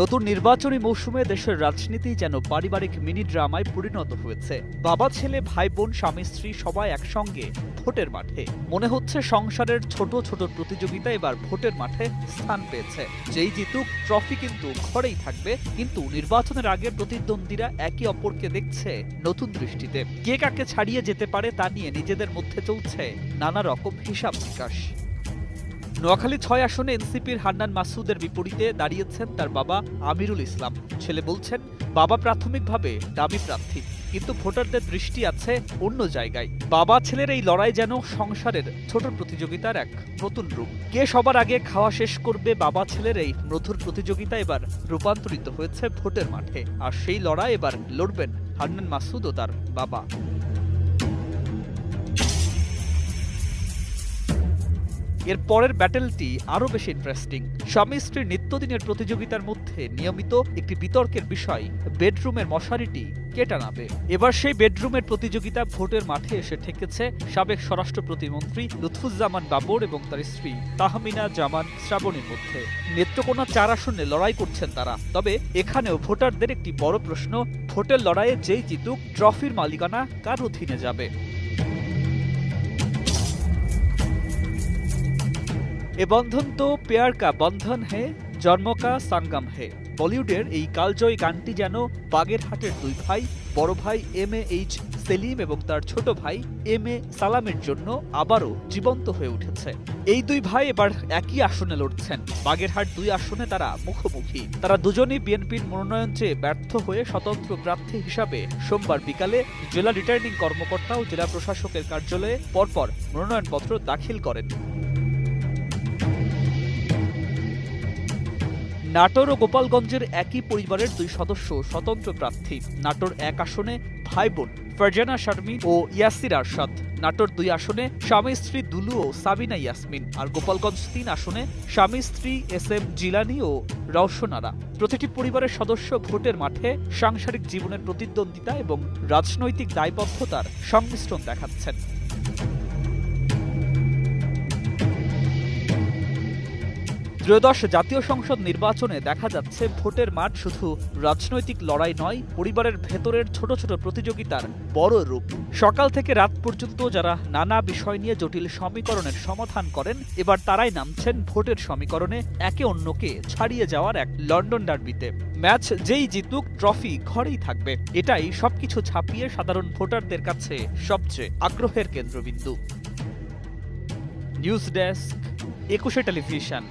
নতুন নির্বাচনী মৌসুমে দেশের রাজনীতি যেন পারিবারিক মিনি ড্রামায় পরিণত হয়েছে। বাবা, ছেলে ভাই বোন স্বামী, স্ত্রী সবাই একসঙ্গে ভোটের মাঠে। মনে হচ্ছে সংসারের ছোট ছোট প্রতিযোগিতা এবার ভোটের মাঠে স্থান পেয়েছে। যেই জিতুক, ট্রফি কিন্তু ঘরেই থাকবে। কিন্তু নির্বাচনের আগে প্রতিদ্বন্দ্বীরা একে অপরকে দেখছে নতুন দৃষ্টিতে। কে কাকে ছাড়িয়ে যেতে পারে তা নিয়ে নিজেদের মধ্যে চলছে নানা রকম হিসাব নিকাশ নোয়াখালী ছয় আসনে এনসিপির হান্নান মাসুদের বিপরীতে দাঁড়িয়েছেন তার বাবা আমিরুল ইসলাম। ছেলে বলছেন, বাবা প্রাথমিকভাবে দাবি প্রার্থী, কিন্তু ভোটারদের দৃষ্টি আছে অন্য জায়গায়। বাবা ছেলের এই লড়াই যেন সংসারের ছোট প্রতিযোগিতার এক নতুন রূপ। কে সবার আগে খাওয়া শেষ করবে বাবা ছেলের এই মধুর প্রতিযোগিতা এবার রূপান্তরিত হয়েছে ভোটের মাঠে। আর সেই লড়াই এবার লড়বেন হান্নান মাসুদ ও তার বাবা। এর পরের ব্যাটেলটি আরও বেশি ইন্টারেস্টিং স্বামী স্ত্রীর নিত্যদিনের প্রতিযোগিতার মধ্যে নিয়মিত একটি বিতর্কের বিষয় বেডরুমের মশারিটি কে টানাবে এবার সেই বেডরুমের প্রতিযোগিতা ভোটের মাঠে এসে ঠেকেছে সাবেক স্বরাষ্ট্র প্রতিমন্ত্রী লুৎফুজ্জামান বাবর এবং তার স্ত্রী তাহমিনা জামান শ্রাবণীর মধ্যে। নেত্রকোনা চার আসনে লড়াই করছেন তারা, তবে এখানেও ভোটারদের একটি বড় প্রশ্ন, ভোটের লড়াইয়ে যেই জিতুক, ট্রফির মালিকানা কার অধীনে যাবে? এ বন্ধন তো পেয়ার কা বন্ধন হে, জন্ম কা সাঙ্গম হে। বলিউডের এই কালজয়ী গানটি যেন বাগেরহাটের দুই ভাই, বড় ভাই এম এ এইচ সেলিম এবং তার ছোট ভাই এম এ সালামের জন্য আবারও জীবন্ত হয়ে উঠেছে। এই দুই ভাই এবার একই আসনে লড়ছেন। বাগেরহাট দুই আসনে তারা মুখোমুখি। তারা দুজনই বিএনপির মনোনয়ন চেয়ে ব্যর্থ হয়ে স্বতন্ত্র প্রার্থী হিসাবে সোমবার বিকালে জেলা রিটার্নিং কর্মকর্তা ও জেলা প্রশাসকের কার্যালয়ে পরপর মনোনয়নপত্র দাখিল করেন। নাটোর ও গোপালগঞ্জের একই পরিবারের দুই সদস্য, স্বতন্ত্র প্রার্থী। নাটোর এক আসনে ভাই বোন ফারজানা শারমিন ও ইয়াসির আরশাদ। নাটোর দুই আসনে স্বামী স্ত্রী দুলু ও সাবিনা ইয়াসমিন। আর গোপালগঞ্জ তিন আসনে স্বামী স্ত্রী এস এম জিলানি ও রওশনারা। প্রতিটি পরিবারের সদস্য ভোটের মাঠে সাংসারিক জীবনের প্রতিদ্বন্দ্বিতা এবং রাজনৈতিক দায়বদ্ধতার সংমিশ্রণ দেখাচ্ছেন। ত্রয়োদশ জাতীয় সংসদ নির্বাচনে দেখা যাচ্ছে ভোটের মাঠ শুধু রাজনৈতিক লড়াই নয়, পরিবারের ভেতরের ছোট ছোট প্রতিযোগিতার বড় রূপ। সকাল থেকে রাত পর্যন্ত যারা নানা বিষয় নিয়ে জটিল সমীকরণের সমাধান করেন, এবার তারাই নামছেন ভোটের সমীকরণে, একে অন্যকে ছাড়িয়ে যাওয়ার এক লন্ডন ডার্বিতে। ম্যাচ যেই জিতুক, ট্রফি ঘরেই থাকবে। এটাই সবকিছু ছাপিয়ে সাধারণ ভোটারদের কাছে সবচেয়ে আগ্রহের কেন্দ্রবিন্দু। News desk, Ekushey television.